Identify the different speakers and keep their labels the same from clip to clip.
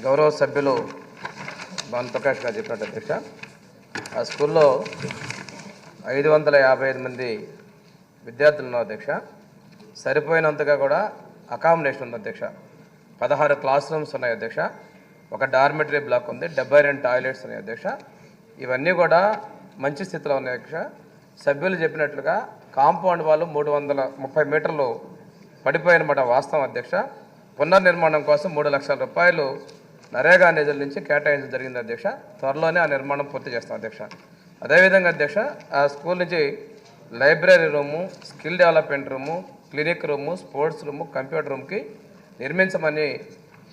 Speaker 1: గౌరవ సభ్యులు భాను ప్రకాష్ గారు చెప్పినట్టు అధ్యక్ష ఆ స్కూల్లో ఐదు వందల యాభై ఐదు మంది విద్యార్థులు ఉన్నారు అధ్యక్ష. సరిపోయినంతగా కూడా అకామిడేషన్ ఉంది అధ్యక్ష. పదహారు క్లాస్ రూమ్స్ ఉన్నాయి అధ్యక్ష. ఒక డార్మెటరీ బ్లాక్ ఉంది డెబ్బై రెండు టాయిలెట్స్ ఉన్నాయి అధ్యక్ష. ఇవన్నీ కూడా మంచి స్థితిలో ఉన్నాయి అధ్యక్ష. సభ్యులు చెప్పినట్లుగా కాంపౌండ్ వాళ్ళు మూడు వందల ముప్పై మీటర్లు పడిపోయినమాట వాస్తవం అధ్యక్ష. పునర్నిర్మాణం కోసం మూడు లక్షల రూపాయలు నరేగా నిధుల నుంచి కేటాయించడం జరిగింది అధ్యక్ష. త్వరలోనే ఆ నిర్మాణం పూర్తి చేస్తాం అధ్యక్ష. అదేవిధంగా అధ్యక్ష ఆ స్కూల్ నుంచి library room skill development room clinic room sports room computer రూమ్కి నిర్మించమని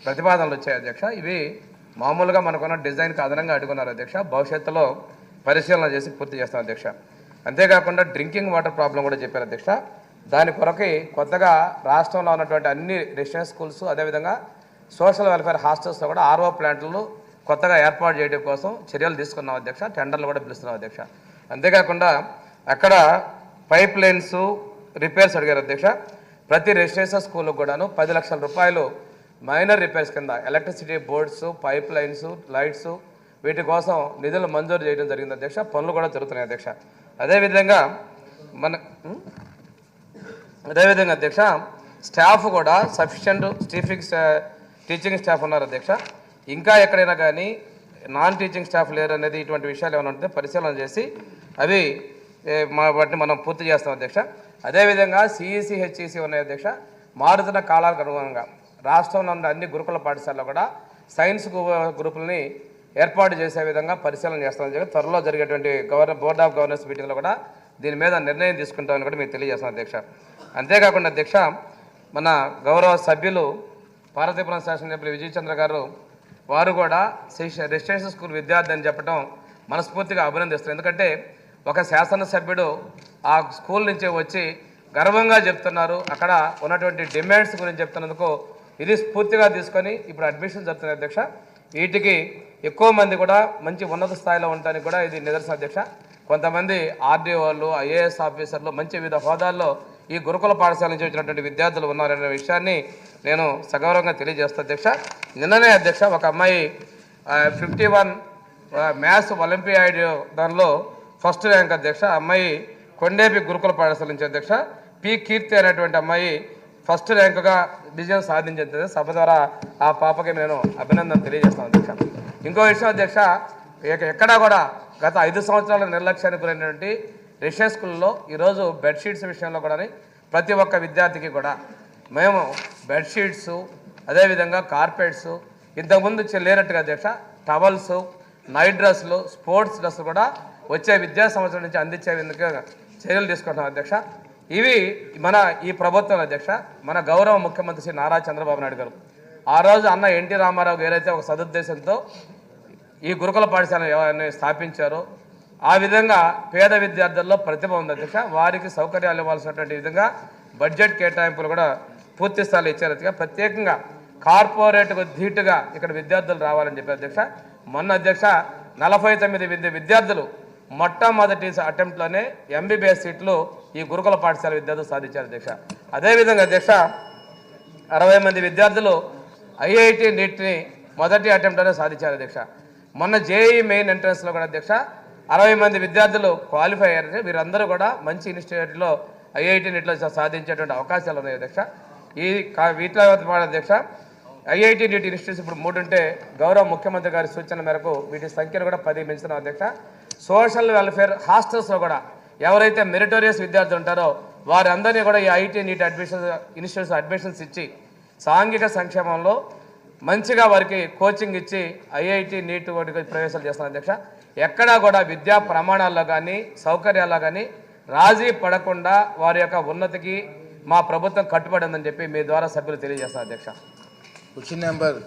Speaker 1: ప్రతిపాదనలు వచ్చాయి అధ్యక్ష. ఇవి మామూలుగా మనకున్న డిజైన్కి అదనంగా అడుగున్నారు అధ్యక్ష. భవిష్యత్తులో పరిశీలన చేసి పూర్తి చేస్తాం అధ్యక్ష. అంతేకాకుండా డ్రింకింగ్ వాటర్ ప్రాబ్లం కూడా చెప్పారు అధ్యక్ష. దాని కొరకి కొత్తగా రాష్ట్రంలో ఉన్నటువంటి అన్ని రెసిడెన్స్ స్కూల్స్ అదేవిధంగా సోషల్ వెల్ఫేర్ హాస్టల్స్లో కూడా ఆర్ఓ ప్లాంట్లు కొత్తగా ఏర్పాటు చేయడం కోసం చర్యలు తీసుకున్నాం అధ్యక్ష టెండర్లు కూడా పిలుస్తున్నాం అధ్యక్ష. అంతేకాకుండా అక్కడ పైప్ లైన్స్ రిపేర్స్ అడిగారు అధ్యక్ష. ప్రతి రెసిడెన్షియల్ స్కూల్కి కూడాను పది లక్షల రూపాయలు మైనర్ రిపేర్స్ కింద electricity boards pipe lines lights వీటి కోసం నిధులు మంజూరు చేయడం జరిగింది అధ్యక్ష. పనులు కూడా జరుగుతున్నాయి అధ్యక్ష. అదేవిధంగా మన అదేవిధంగా అధ్యక్ష స్టాఫ్ కూడా సఫిషియంట్ స్టీఫింగ్ టీచింగ్ స్టాఫ్ ఉన్నారు అధ్యక్ష. ఇంకా ఎక్కడైనా కానీ నాన్ టీచింగ్ స్టాఫ్ లేరు అనేది ఇటువంటి విషయాలు ఏమైనా ఉంటే పరిశీలన చేసి అవి మా వాటిని మనం పూర్తి చేస్తాం అధ్యక్ష. అదేవిధంగా సిఈసి హెచ్ఈసి ఉన్నాయి అధ్యక్ష. మారుతున్న కాలాలకు అనుగుణంగా రాష్ట్రంలో ఉన్న అన్ని గురుకుల పాఠశాలలో కూడా సైన్స్ గ్రూపులని ఏర్పాటు చేసే విధంగా పరిశీలన చేస్తామని చెప్పి త్వరలో జరిగేటువంటి గవర్న బోర్డ్ ఆఫ్ గవర్నర్స్ మీటింగ్లో కూడా దీని మీద నిర్ణయం తీసుకుంటామని కూడా మీకు తెలియజేస్తాం అధ్యక్ష. అంతేకాకుండా అధ్యక్ష మన గౌరవ సభ్యులు పార్వతీపురం శాసనసభ్యులు విజయచంద్ర గారు వారు కూడా రెసిడెన్షియల్ స్కూల్ విద్యార్థి అని చెప్పడం మనస్ఫూర్తిగా అభినందిస్తారు ఎందుకంటే ఒక శాసనసభ్యుడు ఆ స్కూల్ నుంచి వచ్చి గర్వంగా చెప్తున్నారు. అక్కడ ఉన్నటువంటి డిమాండ్స్ గురించి చెప్తున్నందుకు ఇది స్ఫూర్తిగా తీసుకొని ఇప్పుడు అడ్మిషన్ జరుగుతున్న అధ్యక్ష. వీటికి ఎక్కువ మంది కూడా మంచి ఉన్నత స్థాయిలో ఉండడానికి కూడా ఇది నిదర్శన అధ్యక్ష. కొంతమంది ఆర్డీఓలు ఐఏఎస్ ఆఫీసర్లు మంచి వివిధ హోదాల్లో ఈ గురుకుల పాఠశాల నుంచి వచ్చినటువంటి విద్యార్థులు ఉన్నారనే విషయాన్ని నేను సగౌరవంగా తెలియజేస్తాను అధ్యక్ష. నిన్ననే అధ్యక్ష ఒక అమ్మాయి ఫిఫ్టీ వన్ మ్యాథ్స్ ఒలింపియాడ్ దానిలో ఫస్ట్ ర్యాంక్ అధ్యక్ష. అమ్మాయి కొండేపి గురుకుల పాఠశాల నుంచి అధ్యక్ష. పి. కీర్తి అనేటువంటి అమ్మాయి ఫస్ట్ ర్యాంకుగా విజయం సాధించింది. సభ ద్వారా ఆ పాపకి నేను అభినందన తెలియజేస్తాను అధ్యక్ష. ఇంకో విషయం అధ్యక్ష ఎక్కడా కూడా గత ఐదు సంవత్సరాల నిర్లక్ష్యానికి గురైనటువంటి రెషియన్ స్కూల్లో ఈరోజు బెడ్షీట్స్ విషయంలో కూడా ప్రతి ఒక్క విద్యార్థికి కూడా మేము బెడ్షీట్స్ అదేవిధంగా కార్పెట్స్ ఇంతకుముందు చె- లేనట్టుగా అధ్యక్ష టవల్స్ నైట్ డ్రెస్సులు స్పోర్ట్స్ డ్రెస్సులు కూడా వచ్చే విద్యా సంవత్సరం నుంచి అందించే చర్యలు తీసుకుంటున్నాం అధ్యక్ష. ఇవి మన ఈ ప్రభుత్వం అధ్యక్ష మన గౌరవ ముఖ్యమంత్రి శ్రీ నారా చంద్రబాబు నాయుడు గారు. ఆ రోజు అన్న ఎన్టీ రామారావు గారైతే ఒక సదుద్దేశంతో ఈ గురుకుల పాఠశాలను స్థాపించారో ఆ విధంగా పేద విద్యార్థుల్లో ప్రతిభ ఉంది అధ్యక్ష. వారికి సౌకర్యాలు ఇవ్వాల్సినటువంటి విధంగా బడ్జెట్ కేటాయింపులు కూడా పూర్తి స్థాయిలో ఇచ్చారు అధ్యక్ష. ప్రత్యేకంగా కార్పొరేట్కు ధీటుగా ఇక్కడ విద్యార్థులు రావాలని చెప్పి అధ్యక్ష. మొన్న అధ్యక్ష నలభై తొమ్మిది విద్యార్థులు మొట్టమొదటి అటెంప్ట్లోనే ఎంబీబీఎస్ సీట్లు ఈ గురుకుల పాఠశాల విద్యార్థులు సాధించారు అధ్యక్ష. అదేవిధంగా అధ్యక్ష అరవై మంది విద్యార్థులు ఐఐటి నీట్ని మొదటి అటెంప్ట్లోనే సాధించారు అధ్యక్ష. మొన్న జేఈ మెయిన్ ఎంట్రన్స్లో కూడా అధ్యక్ష అరవై మంది విద్యార్థులు క్వాలిఫై అయ్యారు వీరందరూ కూడా మంచి ఇన్స్టిట్యూట్లో ఐఐటి నీట్లో సాధించేటువంటి అవకాశాలు ఉన్నాయి అధ్యక్ష. ఈ కా- వీటిలో అధ్యక్ష? ఐఐటి నీట్ ఇన్స్టిట్యూట్స్ ఇప్పుడు మూడు ఉంటే గౌరవ ముఖ్యమంత్రి గారి సూచన మేరకు వీటి సంఖ్యను కూడా పది పెంచుతున్నాం అధ్యక్ష. సోషల్ వెల్ఫేర్ హాస్టల్స్లో కూడా ఎవరైతే మెరిటోరియస్ విద్యార్థులు ఉంటారో వారందరినీ కూడా ఈ IT NEET admission institutes admissions ఇచ్చి సాంఘిక సంక్షేమంలో మంచిగా వారికి కోచింగ్ ఇచ్చి ఐఐటి నీట్ వాటికి ప్రవేశాలు చేస్తున్నారు అధ్యక్ష. ఎక్కడా కూడా విద్యా ప్రమాణాల్లో కానీ సౌకర్యాల్లో కానీ రాజీ పడకుండా వారి యొక్క ఉన్నతికి మా ప్రభుత్వం కట్టుబడి ఉందని చెప్పి మీ ద్వారా సభ్యులు తెలియజేస్తారు అధ్యక్ష.
Speaker 2: Question number